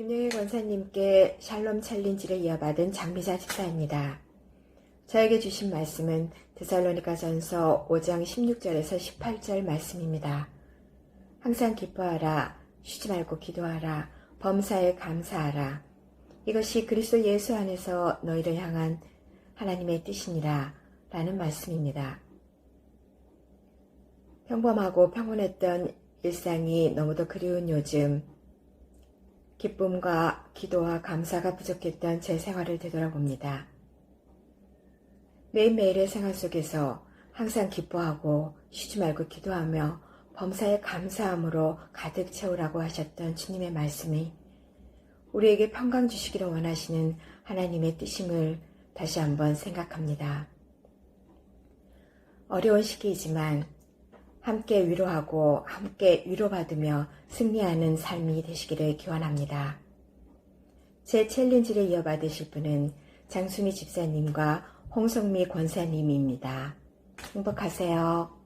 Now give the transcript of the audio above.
김영희 권사님께 샬롬 챌린지를 이어받은 장미자 집사입니다. 저에게 주신 말씀은 드살로니가 전서 5장 16절에서 18절 말씀입니다. 항상 기뻐하라, 쉬지 말고 기도하라, 범사에 감사하라. 이것이 그리스도 예수 안에서 너희를 향한 하나님의 뜻이니라 라는 말씀입니다. 평범하고 평온했던 일상이 너무도 그리운 요즘 기쁨과 기도와 감사가 부족했던 제 생활을 되돌아봅니다. 매일매일의 생활 속에서 항상 기뻐하고 쉬지 말고 기도하며 범사에 감사함으로 가득 채우라고 하셨던 주님의 말씀이 우리에게 평강 주시기를 원하시는 하나님의 뜻임을 다시 한번 생각합니다. 어려운 시기이지만 함께 위로하고 함께 위로받으며 승리하는 삶이 되시기를 기원합니다. 제 챌린지를 이어받으실 분은 장순희 집사님과 홍성미 권사님입니다. 행복하세요.